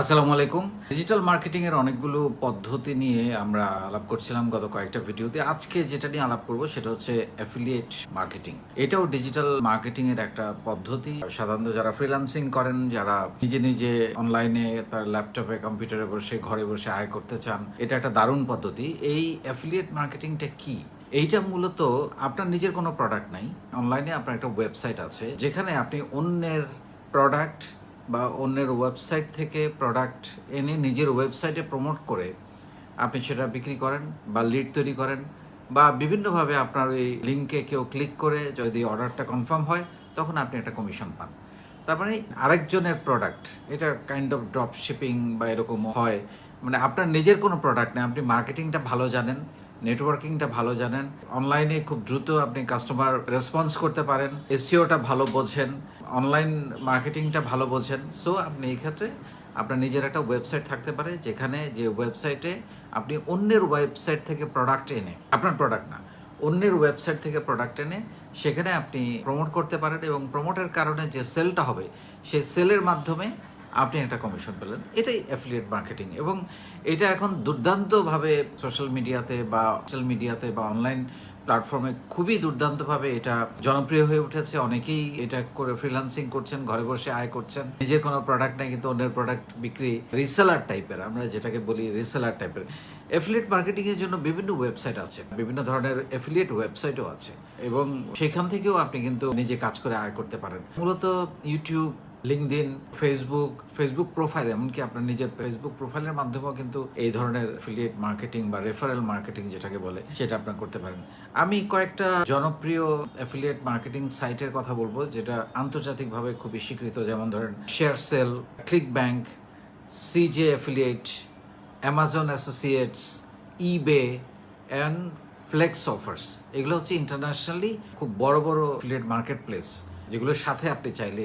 আসসালামু আলাইকুম। Digital marketing এর অনেকগুলো পদ্ধতি নিয়ে আমরা আলাপ করছিলাম গত কয়েকটা ভিডিওতে। আজকে যেটা নিয়ে আলাপ করব সেটা হচ্ছে অ্যাফিলিয়েট মার্কেটিং এটাও ডিজিটাল মার্কেটিং এর একটা পদ্ধতি। সাধারণত যারা ফ্রিল্যান্সিং করেন, যারা নিজে নিজে অনলাইনে তার ল্যাপটপে কম্পিউটারে বসে, ঘরে বসে আয় করতে চান, এটা একটা দারুণ পদ্ধতি। এই অ্যাফিলিয়েট মার্কেটিংটা কি? এইটা মূলত আপনার নিজের কোনো প্রোডাক্ট নাই। অনলাইনে আপনার একটা ওয়েবসাইট আছে, যেখানে আপনি অন্যের প্রোডাক্ট বা অন্যের ওয়েবসাইট থেকে প্রোডাক্ট এনে নিজের ওয়েবসাইটে প্রমোট করে আপনি সেটা বিক্রি করেন বা লিড তৈরি করেন বা বিভিন্নভাবে আপনার ওই লিঙ্কে কেউ ক্লিক করে যদি অর্ডারটা কনফার্ম হয়, তখন আপনি একটা কমিশন পান। তার মানে আরেকজনের প্রোডাক্ট এটা কাইন্ড অফ ড্রপ শিপিং বা এরকম হয়। মানে আপনার নিজের কোনো প্রোডাক্ট নেই, আপনি মার্কেটিংটা ভালো জানেন নেটওয়ার্কিংটা ভালো জানেন। অনলাইনে খুব দ্রুত আপনি কাস্টমার রেসপন্স করতে পারেন। এসিওটা ভালো বোঝেন। অনলাইন মার্কেটিংটা ভালো বোঝেন। সো আপনি এই ক্ষেত্রে আপনার নিজের একটা ওয়েবসাইট থাকতে পারে, যেখানে যে ওয়েবসাইটে আপনি অন্যের ওয়েবসাইট থেকে প্রোডাক্ট এনে, আপনার প্রোডাক্ট না, অন্যের ওয়েবসাইট থেকে প্রোডাক্ট এনে সেখানে আপনি প্রমোট করতে পারেন এবং প্রমোটের কারণে যে সেলটা হবে, সেই সেলের মাধ্যমে আপনি একটা কমিশন পেলেন। এটাই অ্যাফিলিয়েট মার্কেটিং এবং এটা এখন দুর্দান্তভাবে সোশ্যাল মিডিয়াতে বা সোশ্যাল মিডিয়াতে বা অনলাইন প্ল্যাটফর্মে খুবই দুর্দান্তভাবে এটা জনপ্রিয় হয়ে উঠেছে। অনেকেই এটা করে ফ্রিল্যান্সিং করছেন, ঘরে বসে আয় করছেন। নিজের কোনো প্রোডাক্ট নেই কিন্তু অন্যের প্রোডাক্ট বিক্রি রিসেলার টাইপের আমরা যেটাকে বলি রিসেলার টাইপের অ্যাফিলিয়েট মার্কেটিংয়ের জন্য বিভিন্ন ওয়েবসাইট আছে, বিভিন্ন ধরনের অ্যাফিলিয়েট ওয়েবসাইটও আছে এবং সেখান থেকেও আপনি কিন্তু নিজে কাজ করে আয় করতে পারেন। মূলত YouTube LinkedIn Facebook Facebook profile এমনকি আপনার নিজের ফেসবুক প্রোফাইলের মাধ্যমেও কিন্তু এই ধরনের অ্যাফিলিয়েট মার্কেটিং বা রেফারেল মার্কেটিং যেটাকে বলে, সেটা আপনার করতে পারেন। আমি কয়েকটা জনপ্রিয় অ্যাফিলিয়েট মার্কেটিং সাইটের কথা বলব, যেটা আন্তর্জাতিকভাবে খুবই স্বীকৃত, যেমন ধরেন Share Sale Click Bank CJ affiliate Amazon Associates eBay and Flex Offers এগুলো হচ্ছে ইন্টারন্যাশনালি খুব বড় বড় ফিলেট মার্কেট প্লেস যেগুলোর সাথে আপনি চাইলে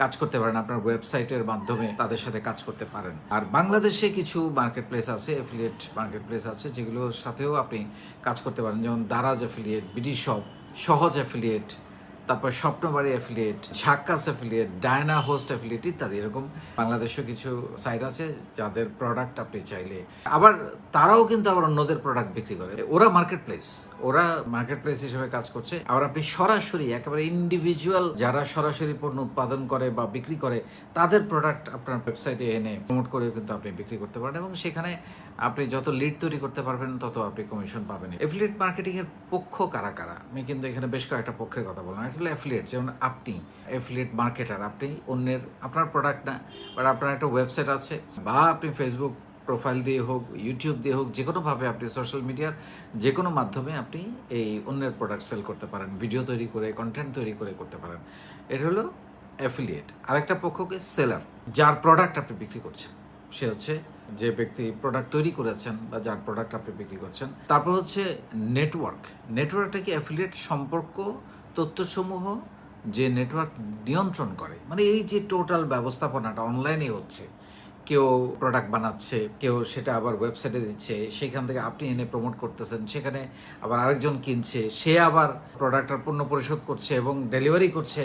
কাজ করতে পারেন, আপনার ওয়েবসাইটের মাধ্যমে তাদের সাথে কাজ করতে পারেন। আর বাংলাদেশে কিছু মার্কেট প্লেস আছে অ্যাফিলিয়েট মার্কেট প্লেস আছে, যেগুলোর সাথেও আপনি কাজ করতে পারেন, যেমন Daraz affiliate BD shop Sohoj affiliate তারপর Swapnobari affiliate Jhakkas affiliate Dyna host affiliate ইত্যাদি, এরকম বাংলাদেশেও কিছু সাইট আছে যাদের প্রোডাক্ট আপনি চাইলে। আবার তারাও কিন্তু আবার অন্যদের প্রোডাক্ট বিক্রি করে। ওরা মার্কেট প্লেস ওরা মার্কেট প্লেস হিসেবে কাজ করছে। আবার আপনি সরাসরি, একেবারে ইন্ডিভিজুয়াল যারা সরাসরি পণ্য উৎপাদন করে বা বিক্রি করে, তাদের প্রোডাক্ট আপনার ওয়েবসাইটে এনে প্রমোট করেও কিন্তু আপনি বিক্রি করতে পারেন এবং সেখানে আপনি যত লিড তৈরি করতে পারবেন, তত আপনি কমিশন পাবেন। এফিলিয়েট মার্কেটিং এর পক্ষ কারা কারা? আমি কিন্তু এখানে বেশ কয়েকটা পক্ষের কথা বললাম। হলো অ্যাফিলিয়েট যেমন আপনি অ্যাফিলিয়েট মার্কেটার আপনি অন্যের, আপনার প্রোডাক্ট না বাট আপনার একটা ওয়েবসাইট আছে, বা আপনি ফেসবুক প্রোফাইল দিয়ে হোক ইউটিউব দিয়ে হোক যে কোনোভাবে আপনি সোশ্যাল মিডিয়ার যে কোনো মাধ্যমে আপনি এই অন্যের প্রোডাক্ট সেল করতে পারেন ভিডিও তৈরি করে কন্টেন্ট তৈরি করে করতে পারেন। এটা হলো অ্যাফিলিয়েট আরেকটা পক্ষকে সেলার যার প্রোডাক্ট আপনি বিক্রি করছেন। সে হচ্ছে যে ব্যক্তি প্রোডাক্ট তৈরি করেছেন বা যার প্রোডাক্ট আপনি বিক্রি করছেন। তারপর হচ্ছে নেটওয়ার্ক নেটওয়ার্কটা কি অ্যাফিলিয়েট সম্পর্ক তথ্যসমূহ যে নেটওয়ার্ক নিয়ন্ত্রণ করে মানে এই যে টোটাল ব্যবস্থাপনাটা অনলাইনে হচ্ছে, কেউ প্রোডাক্ট বানাচ্ছে, কেউ সেটা আবার ওয়েবসাইটে দিচ্ছে, সেখান থেকে আপনি এনে প্রমোট করতেছেন, সেখানে আবার আরেকজন কিনছে, সে আবার প্রোডাক্টটার পণ্য পরিশোধ করছে এবং ডেলিভারি করছে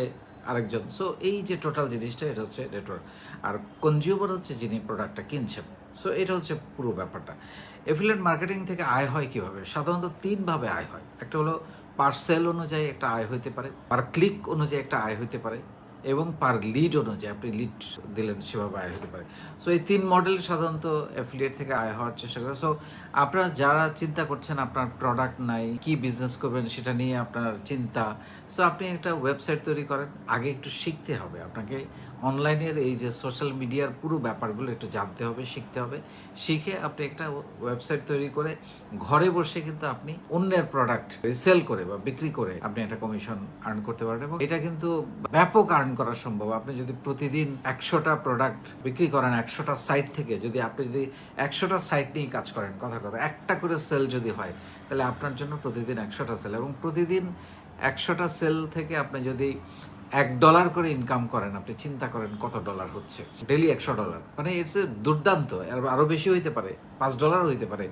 আরেকজন। সো এই যে টোটাল জিনিসটা, এটা হচ্ছে নেটওয়ার্ক আর কনজিউমার হচ্ছে যিনি প্রোডাক্টটা কিনছেন। সো এটা হচ্ছে পুরো ব্যাপারটা। এফিলিয়েট মার্কেটিং থেকে আয় হয় কীভাবে? সাধারণত তিনভাবে আয় হয়। একটা হলো পার্সেল অনুযায়ী একটা আয় হইতে পারে পার ক্লিক অনুযায়ী একটা আয় হইতে পারে এবং পার লিড অনুযায়ী, আপনি লিড দিলেন সেভাবে আয় হতে পারে। সো এই তিন মডেল সাধারণত অ্যাফিলিয়েট থেকে আয় হওয়ার চেষ্টা করে। সো আপনারা যারা চিন্তা করছেন আপনার প্রোডাক্ট নাই, কি বিজনেস করবেন সেটা নিয়ে আপনার চিন্তা সো আপনি একটা ওয়েবসাইট তৈরি করেন। আগে একটু শিখতে হবে আপনাকে। অনলাইনের এই যে সোশ্যাল মিডিয়ার পুরো ব্যাপারগুলো একটু জানতে হবে, শিখতে হবে। শিখে আপনি একটা ওয়েবসাইট তৈরি করে ঘরে বসে কিন্তু আপনি অন্যের প্রোডাক্ট সেল করে বা বিক্রি করে আপনি একটা কমিশন আর্ন করতে পারেন এবং এটা কিন্তু ব্যাপক আর্ন করা সম্ভব। আপনি যদি প্রতিদিন একশোটা প্রোডাক্ট বিক্রি করেন, একশোটা সাইট থেকে, যদি আপনি যদি একশোটা সাইট নিয়ে কাজ করেন, কথা কথা, একটা করে সেল যদি হয়, তাহলে আপনার জন্য প্রতিদিন একশোটা সেল এবং প্রতিদিন একশোটা সেল থেকে আপনি যদি এক ডলার করে ইনকাম করেন আপনি, চিন্তা করেন কত ডলার হচ্ছে। ডেলি একশো ডলার মানে ইটস দুর্দান্ত আর আরও বেশি হইতে পারে, পাঁচ ডলার হইতে পারে,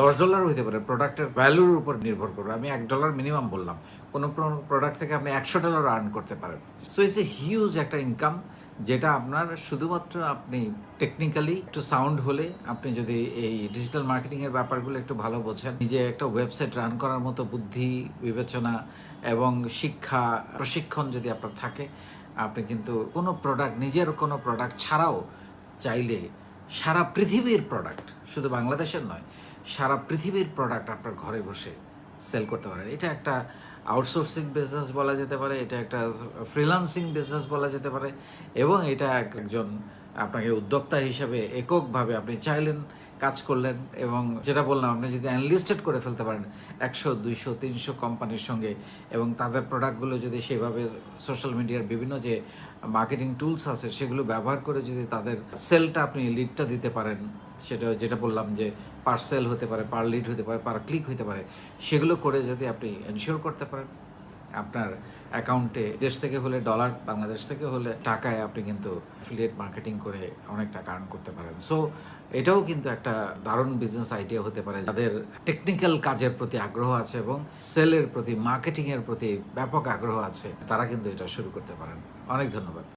দশ ডলার হইতে পারে প্রোডাক্টের ভ্যালুর উপর নির্ভর করবে। আমি এক ডলার মিনিমাম বললাম, কোনো প্রোডাক্ট থেকে আপনি একশো ডলার আর্ন করতে পারেন। সো ইটস এ হিউজ একটা ইনকাম যেটা আপনার শুধুমাত্র আপনি টেকনিক্যালি একটু সাউন্ড হলে আপনি যদি এই ডিজিটাল মার্কেটিংয়ের ব্যাপারগুলো একটু ভালো বোঝেন, নিজে একটা ওয়েবসাইট রান করার মতো বুদ্ধি, বিবেচনা এবং শিক্ষা, প্রশিক্ষণ যদি আপনার থাকে, আপনি কিন্তু কোনো প্রোডাক্ট নিজের কোনো প্রোডাক্ট ছাড়াও চাইলে সারা পৃথিবীর প্রোডাক্ট শুধু বাংলাদেশের নয়, সারা পৃথিবীর প্রোডাক্ট আপনার ঘরে বসে সেল করতে পারেন। এটা একটা আউটসোর্সিং বিজনেস বলা যেতে পারে, এটা একটা ফ্রিলান্সিং বিজনেস বলা যেতে পারে, এবং এটা এক- একজন আপনাকে উদ্যোক্তা হিসাবে এককভাবে আপনি চাইলেন কাজ করলেন এবং যেটা বললাম, আপনি যদি অ্যানলিস্টেড করে ফেলতে পারেন, একশো, দুইশো, তিনশো কোম্পানির সঙ্গে এবং তাদের প্রোডাক্টগুলো যদি সেভাবে সোশ্যাল মিডিয়ার বিভিন্ন যে মার্কেটিং টুলস আছে, সেগুলো ব্যবহার করে যদি তাদের সেলটা আপনি লিডটা দিতে পারেন, সেটা যেটা বললাম যে পার সেল হতে পারে পার লিড হতে পারে পার ক্লিক হতে পারে, সেগুলো করে যদি আপনি এনশিওর করতে পারেন। আপনার অ্যাকাউন্টে দেশ থেকে হলে ডলার, বাংলাদেশ থেকে হলে টাকায় আপনি কিন্তু অ্যাফিলিয়েট মার্কেটিং করে অনেক টাকা আর্ন করতে পারেন। সো এটাও কিন্তু একটা দারুণ বিজনেস আইডিয়া হতে পারে। যাদের টেকনিক্যাল কাজের প্রতি আগ্রহ আছে এবং সেলের প্রতি মার্কেটিংয়ের প্রতি ব্যাপক আগ্রহ আছে, তারা কিন্তু এটা শুরু করতে পারেন। অনেক ধন্যবাদ।